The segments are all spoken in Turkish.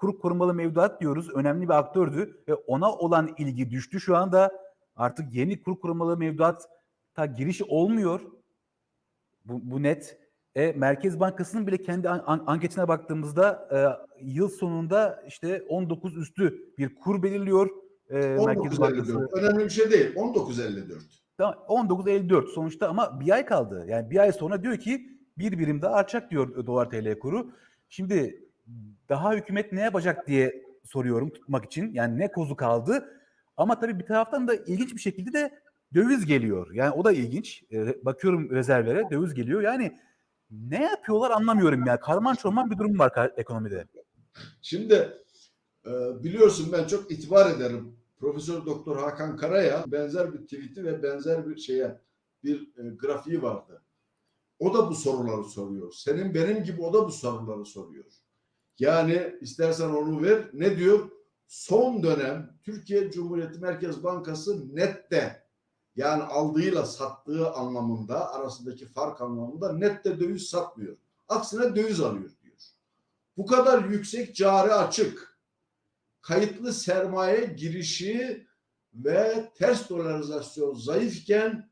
kur korumalı mevduat diyoruz. Önemli bir aktördü ve ona olan ilgi düştü. Şu anda artık yeni kur korumalı mevduat ta girişi olmuyor. Bu, bu net. E, Merkez Bankası'nın bile kendi an- an- anketine baktığımızda e, yıl sonunda işte 19 üstü bir kur belirliyor. E, Merkez Bankası. 19.54. Önemli bir şey değil. 19.54. Tamam, 19.54 sonuçta ama bir ay kaldı. Yani bir ay sonra diyor ki bir birim daha artacak diyor dolar TL kuru. Şimdi daha hükümet ne yapacak diye soruyorum tutmak için. Yani ne kozu kaldı. Ama tabii bir taraftan da ilginç bir şekilde de döviz geliyor. Yani o da ilginç. Ee, bakıyorum rezervlere döviz geliyor. Yani ne yapıyorlar anlamıyorum ya. Karman çorman bir durum var ekonomide. Şimdi e, biliyorsun ben çok itibar ederim. Profesör Doktor Hakan Karaya benzer bir tweet'i ve benzer bir şeye bir e, grafiği vardı. O da bu soruları soruyor. Senin benim gibi o da bu soruları soruyor. Yani istersen onu ver. Ne diyor? Son dönem Türkiye Cumhuriyeti Merkez Bankası nette yani aldığıyla sattığı anlamında arasındaki fark anlamında nette döviz satmıyor. Aksine döviz alıyor diyor. Bu kadar yüksek cari açık, kayıtlı sermaye girişi ve ters dolarizasyon zayıfken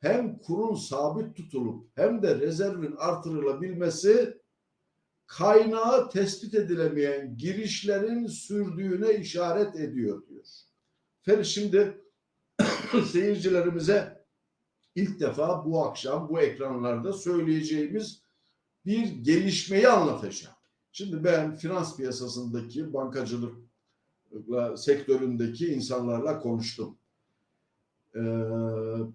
hem kurun sabit tutulup hem de rezervin artırılabilmesi kaynağı tespit edilemeyen girişlerin sürdüğüne işaret ediyor diyor. Ferit şimdi seyircilerimize ilk defa bu akşam bu ekranlarda söyleyeceğimiz bir gelişmeyi anlatacağım. Şimdi ben finans piyasasındaki bankacılık sektöründeki insanlarla konuştum. Ee,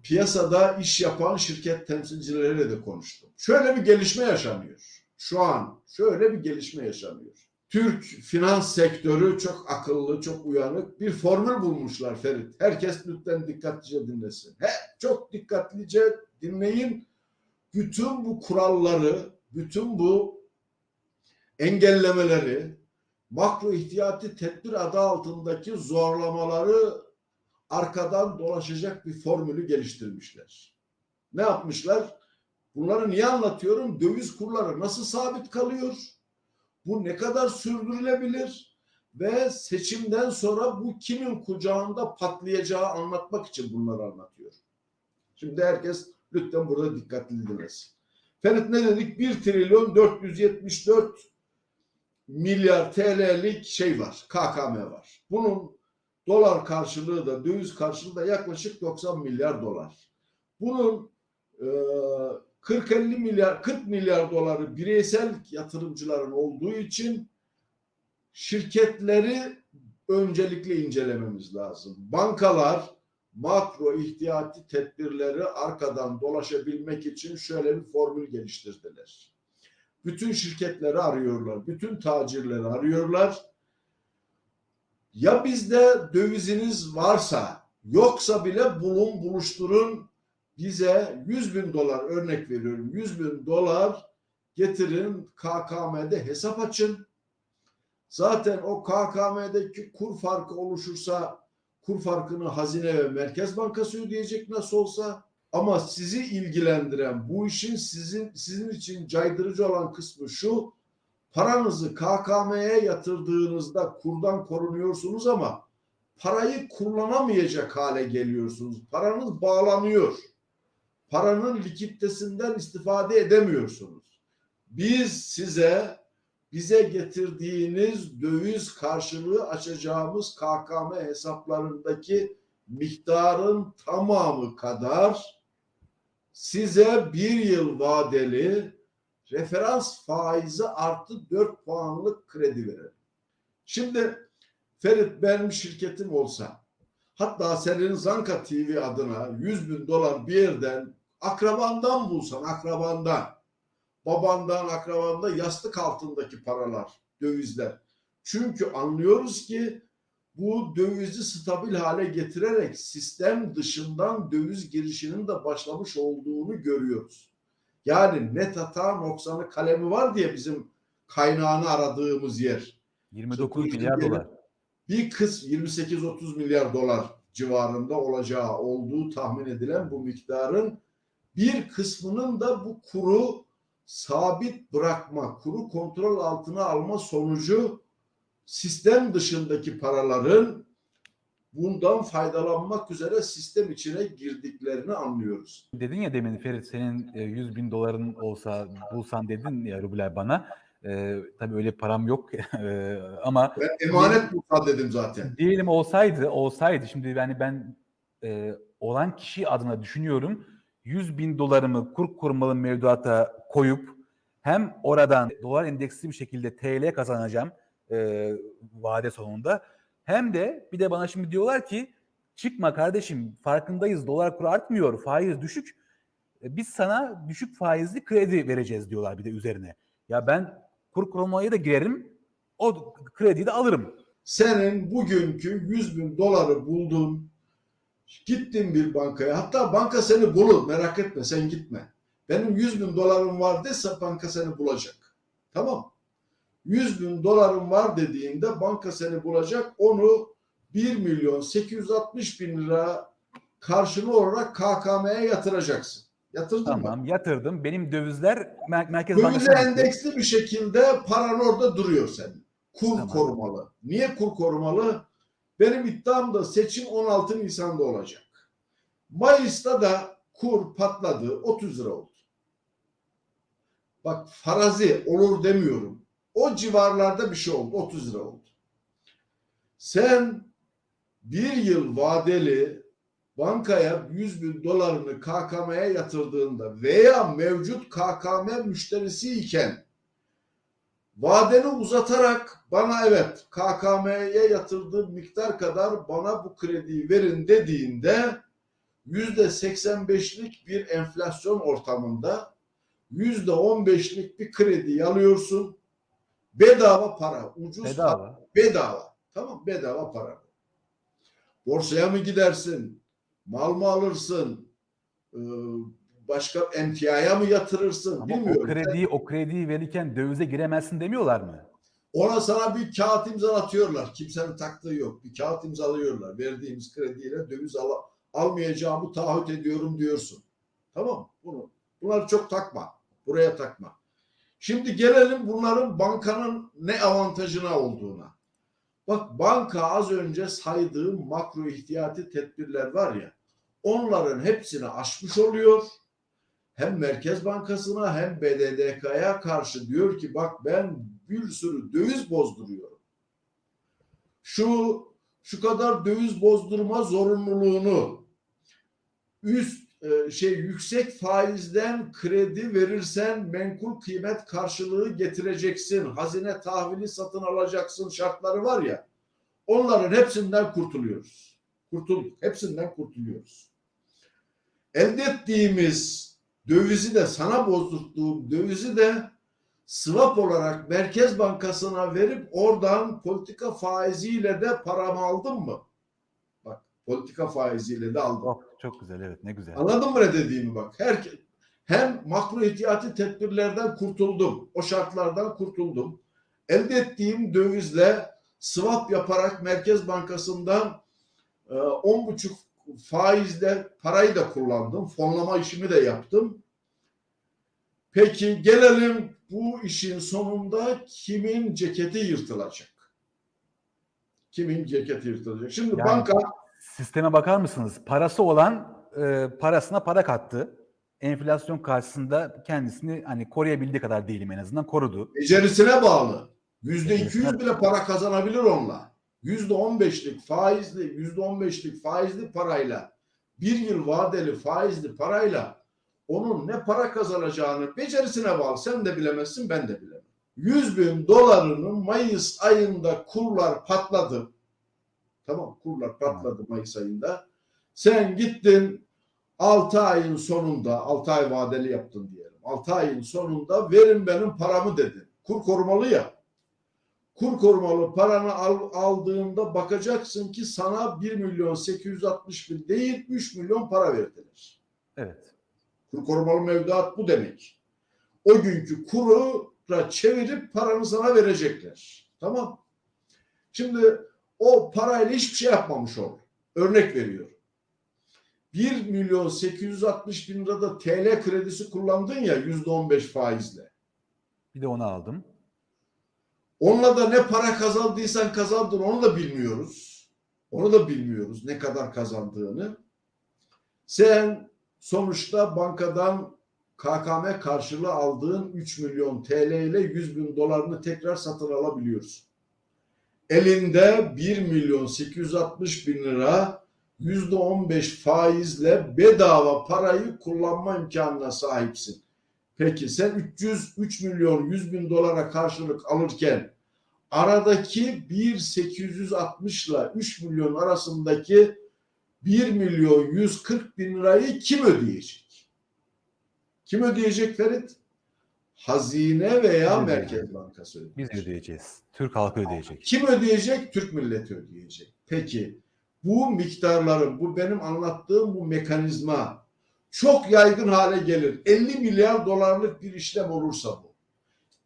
piyasada iş yapan şirket temsilcileriyle de konuştum. Şöyle bir gelişme yaşanıyor. Şu an şöyle bir gelişme yaşanıyor. Türk finans sektörü çok akıllı, çok uyanık bir formül bulmuşlar Ferit. Herkes lütfen dikkatlice dinlesin. He, çok dikkatlice dinleyin. Bütün bu kuralları, bütün bu engellemeleri, makro ihtiyati tedbir adı altındaki zorlamaları arkadan dolaşacak bir formülü geliştirmişler. Ne yapmışlar? Bunları niye anlatıyorum? Döviz kurları nasıl sabit kalıyor? Bu ne kadar sürdürülebilir? Ve seçimden sonra bu kimin kucağında patlayacağı anlatmak için bunları anlatıyor. Şimdi herkes lütfen burada dikkatli dinlesin. Ferit ne dedik? 1 trilyon 474 milyar TL'lik şey var. KKM var. Bunun dolar karşılığı da döviz karşılığı da yaklaşık 90 milyar dolar. Bunun e, 40-50 milyar 40 milyar doları bireysel yatırımcıların olduğu için şirketleri öncelikle incelememiz lazım. Bankalar makro ihtiyati tedbirleri arkadan dolaşabilmek için şöyle bir formül geliştirdiler. Bütün şirketleri arıyorlar, bütün tacirleri arıyorlar. Ya bizde döviziniz varsa, yoksa bile bulun buluşturun bize 100 bin dolar örnek veriyorum. 100 bin dolar getirin KKM'de hesap açın. Zaten o KKM'deki kur farkı oluşursa kur farkını Hazine ve Merkez Bankası ödeyecek nasıl olsa. Ama sizi ilgilendiren bu işin sizin sizin için caydırıcı olan kısmı şu. Paranızı KKM'ye yatırdığınızda kurdan korunuyorsunuz ama parayı kullanamayacak hale geliyorsunuz. Paranız bağlanıyor. Paranın likiditesinden istifade edemiyorsunuz. Biz size bize getirdiğiniz döviz karşılığı açacağımız KKM hesaplarındaki miktarın tamamı kadar size bir yıl vadeli referans faizi artı 4 puanlık kredi verelim. Şimdi Ferit benim şirketim olsa hatta senin Zanka TV adına 100 bin dolar bir yerden akrabandan bulsan akrabandan babandan akrabandan yastık altındaki paralar dövizler. Çünkü anlıyoruz ki bu dövizi stabil hale getirerek sistem dışından döviz girişinin de başlamış olduğunu görüyoruz. Yani net hata noksanı kalemi var diye bizim kaynağını aradığımız yer. 29 milyar dolar. Bir kız 28-30 milyar dolar civarında olacağı olduğu tahmin edilen bu miktarın bir kısmının da bu kuru sabit bırakma, kuru kontrol altına alma sonucu sistem dışındaki paraların bundan faydalanmak üzere sistem içine girdiklerini anlıyoruz. Dedin ya demin Ferit senin e, 100 bin doların olsa bulsan dedin ya Rubilay bana. E, tabii öyle param yok E, ama Ben emanet bulsa dedim zaten. diyelim olsaydı olsaydı. Şimdi yani ben e, olan kişi adına düşünüyorum. 100 bin dolarımı kur korumalı mevduata koyup hem oradan dolar endeksli bir şekilde TL kazanacağım e, vade sonunda. Hem de bir de bana şimdi diyorlar ki çıkma kardeşim farkındayız. Dolar kuru artmıyor faiz düşük. E, biz sana düşük faizli kredi vereceğiz diyorlar bir de üzerine. Ya ben kur korumaya da girerim o krediyi de alırım. Senin bugünkü 100 bin doları buldun. Gittin bir bankaya. Hatta banka seni bulur. Merak etme sen gitme. Benim 100 bin dolarım var dese banka seni bulacak. Tamam. 100 bin dolarım var dediğinde banka seni bulacak. Onu 1 milyon 860 bin lira karşılığı olarak KKM'ye yatıracaksın. Yatırdın mı? Tamam yatırdım. Benim dövizler Mer- Merkez Dövize endeksli bir şekilde paran orada duruyor senin. Kur Tamam. korumalı. Niye kur korumalı? Benim iddiam da seçim 16 Nisan'da olacak. Mayıs'ta da kur patladı. 30 lira oldu. Bak farazi olur demiyorum. O civarlarda bir şey oldu. 30 lira oldu. Sen bir yıl vadeli bankaya 100 bin dolarını KKM'ye yatırdığında veya mevcut KKM müşterisi iken vadeni uzatarak bana evet KKM'ye yatırdığım miktar kadar bana bu krediyi verin dediğinde yüzde 85'lik bir enflasyon ortamında yüzde 15'lik bir kredi alıyorsun. Bedava para, ucuz para Bedava. bedava. Tamam bedava para. Borsaya mı gidersin? Mal mı alırsın? Ee, Başka emtiaya mı yatırırsın? Ama Bilmiyorum. o krediyi o krediyi verirken dövize giremezsin demiyorlar mı? Ona sana bir kağıt imzalatıyorlar. Kimsenin taktığı yok. Bir kağıt imzalıyorlar. Verdiğimiz krediyle döviz al almayacağımı taahhüt ediyorum diyorsun. Tamam Bunu, bunları çok takma. Buraya takma. Şimdi gelelim bunların bankanın ne avantajına olduğuna. Bak banka az önce saydığım makro ihtiyati tedbirler var ya onların hepsini aşmış oluyor. Hem Merkez Bankası'na hem BDDK'ya karşı diyor ki bak ben bir sürü döviz bozduruyorum. Şu şu kadar döviz bozdurma zorunluluğunu üst e, şey yüksek faizden kredi verirsen menkul kıymet karşılığı getireceksin. Hazine tahvili satın alacaksın şartları var ya. Onların hepsinden kurtuluyoruz. Kurtul hepsinden kurtuluyoruz. Elde ettiğimiz dövizi de sana bozdurttuğum dövizi de swap olarak Merkez Bankası'na verip oradan politika faiziyle de paramı aldım mı? Bak politika faiziyle de aldım. Çok, çok güzel evet ne güzel. Anladın mı ne dediğimi bak. Her, hem makro ihtiyati tedbirlerden kurtuldum. O şartlardan kurtuldum. Elde ettiğim dövizle swap yaparak Merkez Bankası'ndan e, 10,5 faizle parayı da kullandım. Fonlama işimi de yaptım. Peki gelelim bu işin sonunda kimin ceketi yırtılacak? Kimin ceketi yırtılacak? Şimdi Yani- banka Sisteme bakar mısınız? Parası olan e, parasına para kattı. Enflasyon karşısında kendisini hani koruyabildiği kadar değilim en azından korudu. becerisine bağlı. Yüzde 200 evet. bile para kazanabilir onunla. Yüzde 15'lik faizli, yüzde 15'lik faizli parayla bir yıl vadeli faizli parayla onun ne para kazanacağını becerisine bağlı. Sen de bilemezsin, ben de bilemem. 100 bin dolarının Mayıs ayında kurlar patladı. Tamam kurlar patladı Mayıs ayında. Sen gittin 6 ayın sonunda 6 ay vadeli yaptın diyelim. 6 ayın sonunda verin benim paramı dedin. Kur korumalı ya. Kur korumalı paranı al- aldığında bakacaksın ki sana 1 milyon 860 bin değil 3 milyon para verdiler. Evet. Kur korumalı mevduat bu demek. O günkü kuru çevirip paranı sana verecekler. Tamam. Şimdi o parayla hiçbir şey yapmamış ol. Örnek veriyorum. 1 milyon 860 bin lirada TL kredisi kullandın ya %15 faizle. Bir de onu aldım. Onunla da ne para kazandıysan kazandın onu da bilmiyoruz. Onu da bilmiyoruz ne kadar kazandığını. Sen sonuçta bankadan KKM karşılığı aldığın 3 milyon TL ile 100 bin dolarını tekrar satın alabiliyorsun. Elinde 1 milyon 860 bin lira %15 faizle bedava parayı kullanma imkanına sahipsin. Peki sen 303 milyon 100 bin dolara karşılık alırken aradaki 1.860 ile 3 milyon arasındaki 1 milyon 140 bin lirayı kim ödeyecek? Kim ödeyecek Ferit? Hazine veya Biz Merkez Bankası ödeyecek. Biz ödeyeceğiz. Türk halkı ödeyecek. Kim ödeyecek? Türk milleti ödeyecek. Peki bu miktarların, bu benim anlattığım bu mekanizma çok yaygın hale gelir. 50 milyar dolarlık bir işlem olursa bu.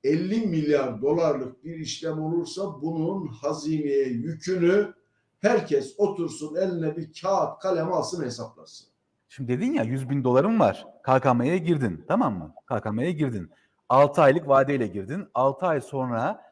50 milyar dolarlık bir işlem olursa bunun hazineye yükünü herkes otursun eline bir kağıt kalem alsın hesaplasın. Şimdi dedin ya 100 bin dolarım var. KKM'ye girdin. Tamam mı? KKM'ye girdin. 6 aylık vadeyle girdin. 6 ay sonra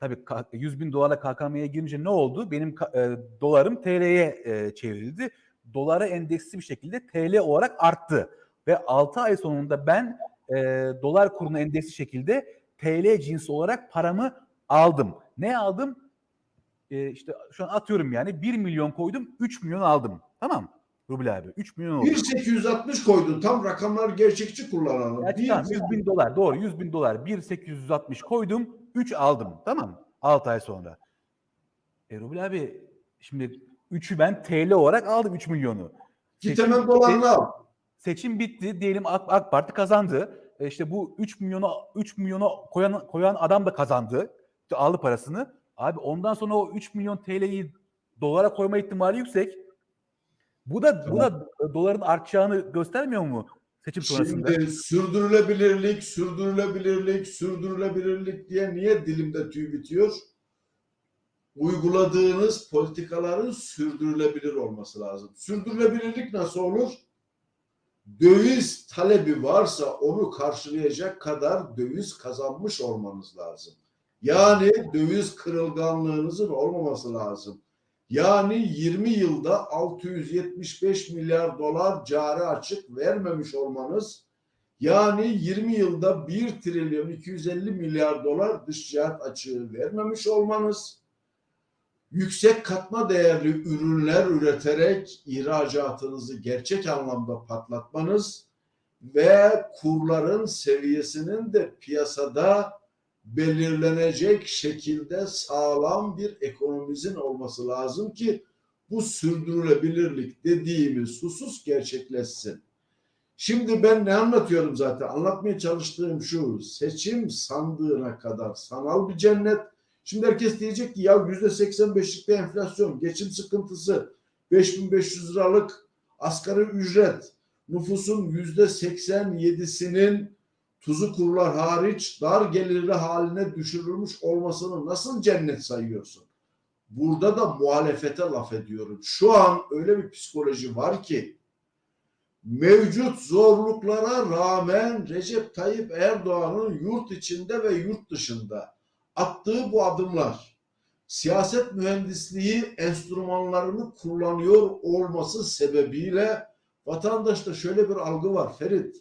tabii K- 100 bin dolarla KKM'ye girince ne oldu? Benim e, dolarım TL'ye e, çevrildi. Dolara endeksli bir şekilde TL olarak arttı. Ve 6 ay sonunda ben e, dolar kuruna endeksli şekilde TL cinsi olarak paramı aldım. Ne aldım? E, işte şu an atıyorum yani 1 milyon koydum 3 milyon aldım. Tamam? Rubil abi 3 milyon oldu. 1860 koydun. Tam rakamlar gerçekçi kullanalım. Ya tamam 100 bin dolar doğru 100 bin dolar 1.860 koydum 3 aldım tamam mı? 6 ay sonra. E Rubil abi şimdi 3'ü ben TL olarak aldım 3 milyonu. Git Seçim hemen dolarını al. Seçim bitti diyelim AK, AK Parti kazandı. E işte bu 3 milyonu 3 milyonu koyan koyan adam da kazandı. İşte aldı parasını. Abi ondan sonra o 3 milyon TL'yi dolara koyma ihtimali yüksek. Bu da bu da doların artacağını göstermiyor mu seçim sonrasında? Şimdi sürdürülebilirlik, sürdürülebilirlik, sürdürülebilirlik diye niye dilimde tüy bitiyor? Uyguladığınız politikaların sürdürülebilir olması lazım. Sürdürülebilirlik nasıl olur? Döviz talebi varsa onu karşılayacak kadar döviz kazanmış olmanız lazım. Yani döviz kırılganlığınızın olmaması lazım. Yani 20 yılda 675 milyar dolar cari açık vermemiş olmanız yani 20 yılda 1 trilyon 250 milyar dolar dış ticaret açığı vermemiş olmanız yüksek katma değerli ürünler üreterek ihracatınızı gerçek anlamda patlatmanız ve kurların seviyesinin de piyasada belirlenecek şekilde sağlam bir ekonomimizin olması lazım ki bu sürdürülebilirlik dediğimiz husus gerçekleşsin. Şimdi ben ne anlatıyorum zaten? Anlatmaya çalıştığım şu. Seçim sandığına kadar sanal bir cennet. Şimdi herkes diyecek ki ya %85'likte enflasyon, geçim sıkıntısı, 5500 liralık asgari ücret, nüfusun %87'sinin tuzu kurular hariç dar gelirli haline düşürülmüş olmasını nasıl cennet sayıyorsun? Burada da muhalefete laf ediyorum. Şu an öyle bir psikoloji var ki mevcut zorluklara rağmen Recep Tayyip Erdoğan'ın yurt içinde ve yurt dışında attığı bu adımlar siyaset mühendisliği enstrümanlarını kullanıyor olması sebebiyle vatandaşta şöyle bir algı var Ferit.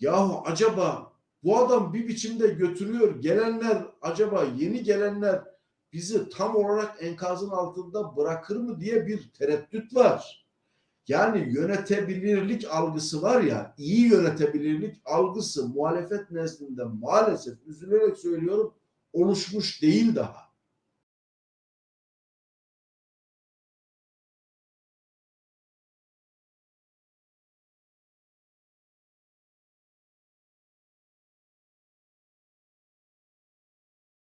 Yahu acaba bu adam bir biçimde götürüyor. Gelenler acaba yeni gelenler bizi tam olarak enkazın altında bırakır mı diye bir tereddüt var. Yani yönetebilirlik algısı var ya, iyi yönetebilirlik algısı muhalefet nezdinde maalesef üzülerek söylüyorum oluşmuş değil daha.